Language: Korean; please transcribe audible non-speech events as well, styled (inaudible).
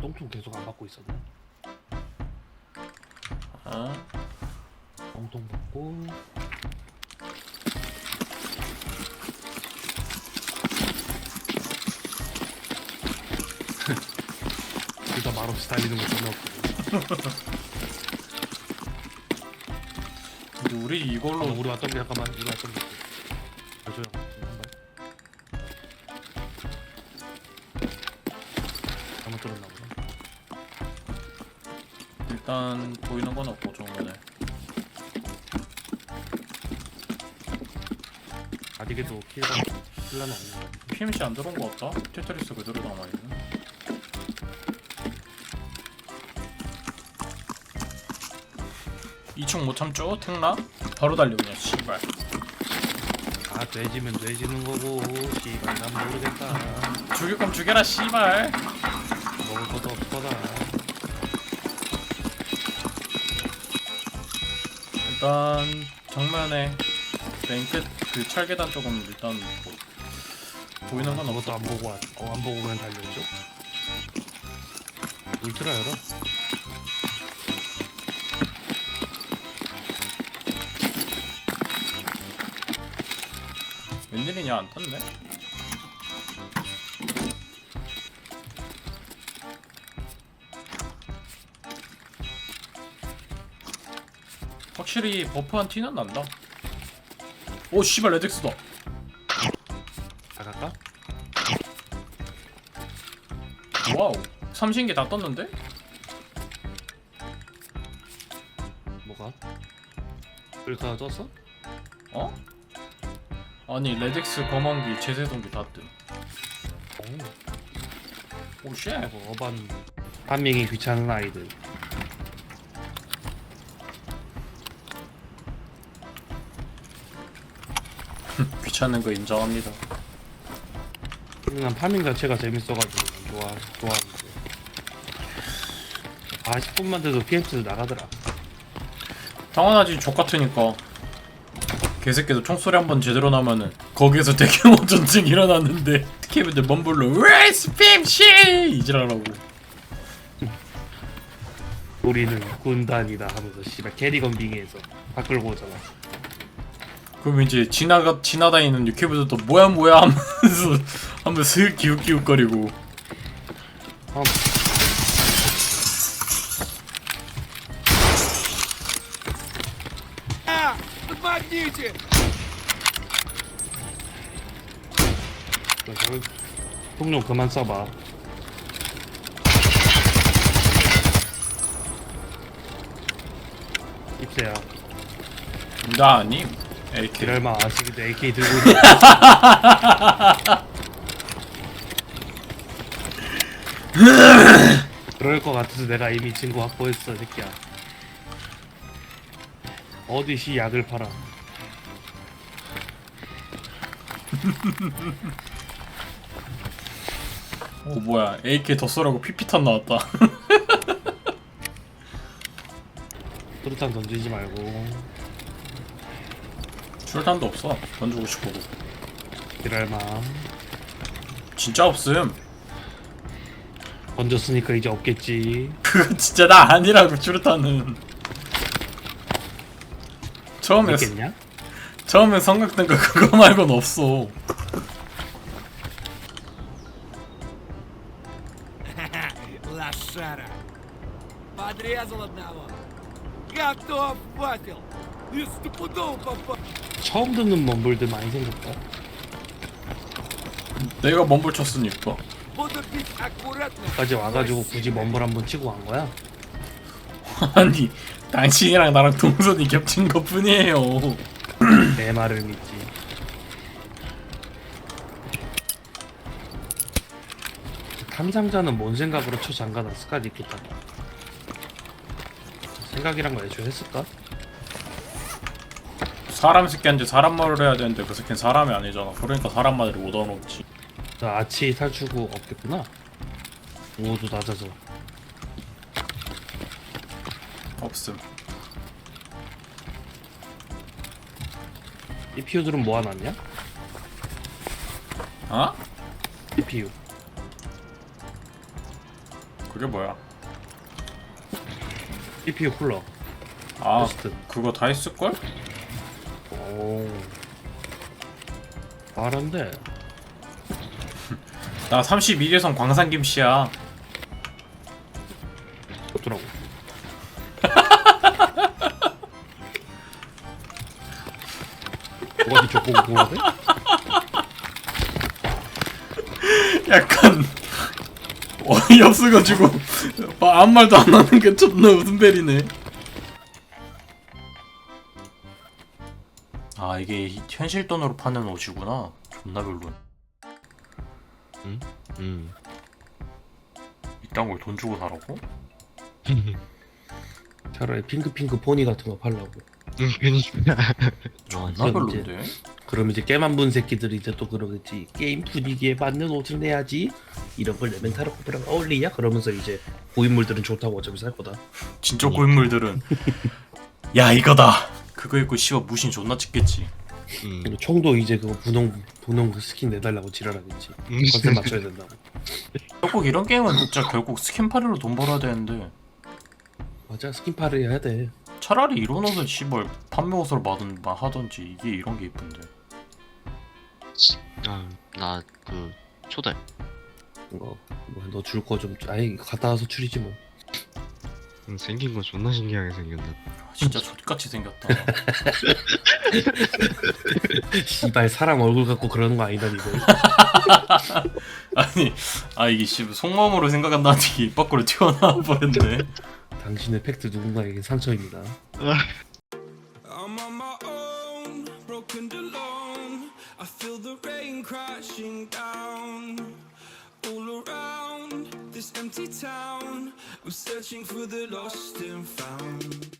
똥통 계속 안 받고 있었네. 어? 똥통 받고. (laughs) 둘다 말없이 달리는 거 존나 웃기고. 근데 우리 어, 이걸로 우리 왔던 게 잠깐만 우리 왔던 게. 알죠 형. 지금 한 발. 잘못 들었나. 일단 보이는 건 없고 정면에 아직 에도 킬가 킬라는 없는 거. PMC 안 들어온 거 같다? 테트리스 그대로 남아 있네 이층 못 참죠? 탱라? 바로 달려 그냥 씨발 아 돼지면 돼지는 거고 씨발 난 모르겠다. 죽일 거면 죽여라 씨발 먹을 것도 없거다. 일단 정면에 맨 끝 그 철계단 쪽은 일단 뭐 보이는 건 없어 아무것도 안 보고 왔, 어, 안 보고 그냥 달려오죠? 울트라 열어? 웬일이냐 안 떴네 확실히 버프한 티는 난다 오 씨발 레덱스다 나갈까? 와우 삼신기 다 떴는데? 뭐가? 울트라 떴어? 어? 아니 레덱스 검은기 제세동기 다 뜸. 오, 오 쉣. 뭐 어반 판밍이 귀찮은 아이들 귀찮은 거 인정합니다. 난 파밍 자체가 재밌어가지고 좋아, 좋아하는데 아 10분만 돼도 PMC도 나가더라 당연하지 족 같으니까. 개새끼도 총소리 한 번 제대로 나면은 거기에서 대규모 전쟁 (laughs) 일어났는데 스케이브들 먼불로 왜 스팸시 이지라라고. 우리는 군단이다 하면서 씨발 캐리건 빙의해서 밖을 보잖아 그럼 이제 지나가 지나다니는 유캐브들도 뭐야 뭐야 하면서 (laughs) 한번 슬 기웃기웃거리고. 아, Помогите! 그래서 통용 그만 써봐 입세야 나 아니. AK. 지랄마 아시기도 AK 들고 있는 (laughs) 그럴 것 같아서 내가 이미 친구 확보했어 새끼야. 어디시 약을 팔아? 오 (laughs) 뭐야. AK 더 쏘라고 피피탄 나왔다. 수류탄 던지지 말고 출탄도 없어. 던지고 싶고. 지랄마 진짜 없음. 던졌으니까 이제 없겠지 (laughs) 그거 진짜 나 아니라고 출탄은. 처음에 있겠냐? 처음에 생각된 거 그거 말고는 없어. (laughs) Лошара! Подрезал одного! Готов, Ватил! И стопудово попал! 처음 듣는 멈불들 많이 생겼다. 내가 멈불 쳤으니까. 까지 와가지고 굳이 멈불 한번 치고 간 거야? (laughs) 아니 당신이랑 나랑 동선이 겹친 것 뿐이에요. (clears throat) 내 말을 믿지. 탐상자는 뭔 생각으로 쳐 장가 났을까? 니키타. 생각이란 걸 애초에 했을까? 사람 새끼한테 사람 말을 해야 되는데 그 새끼는 사람이 아니잖아. 그러니까 사람 말을 못 알아먹지. 나 아치 살추고 없겠구나 오도 낮아서 없음. CPU들은 모아놨냐? 어? CPU 그게 뭐야? CPU 쿨러. 아 버스트. 그거 다 했을걸? 오. 말한데. 나 32개선 광산김씨야 어쩌라고. 뭐가 뒤쪽 보고 궁하대? 약간 (laughs) 어이없어가지고 아, 아무 말도 안 하는 게 존나 웃음벨이네 아 이게 현실 돈으로 파는 옷이구나 존나 별로 음. 이딴 걸 돈 주고 사라고? (laughs) 차라리 핑크핑크 포니 같은 거 팔라고. 음, 그니까. 존나 그럼 별론데? 그럼 이제 깨만분 새끼들이 이제 또 그러겠지. 게임 분위기에 맞는 옷을 내야지. 이런 걸 내면 타르 코프랑 어울리냐? 그러면서 이제 고인물들은 좋다고 어차피 살 거다. 진짜 고인물들은 야 이거다 그거 입고 씨발 무신 존나 찍겠지 음. 그리고 총도 이제 그거 분홍 분홍 그 스킨 내달라고 지랄하겠지. 음. 컨셉 맞춰야 된다고. 결국 이런 게임은 진짜 결국 스킨팔이로 돈 벌어야 되는데 맞아 스킨파를 해야 돼. 차라리 이런 옷을 씨발 판매 옷으로 받은 마 하던지 이게 이런 게 이쁜데 아, 나그 초대. 이거 뭐너 줄 거 좀 아예 갖다 와서 추리지 뭐. 음, 생긴 거 존나 신기하게 생겼네. 아, 진짜 족같이 생겼다 (laughs) 씨발 사람 얼굴 갖고 그러는 거 아니다 니들. (laughs) 아니 아 이게 씨발 속마음으로 생각한다는 게입 밖으로 튀어나와 버렸네 당신의 팩트 누군가에게 상처입니다. I'm on my own, broken and alone. I feel the rain crashing down all around this empty town. I'm searching for the lost and found.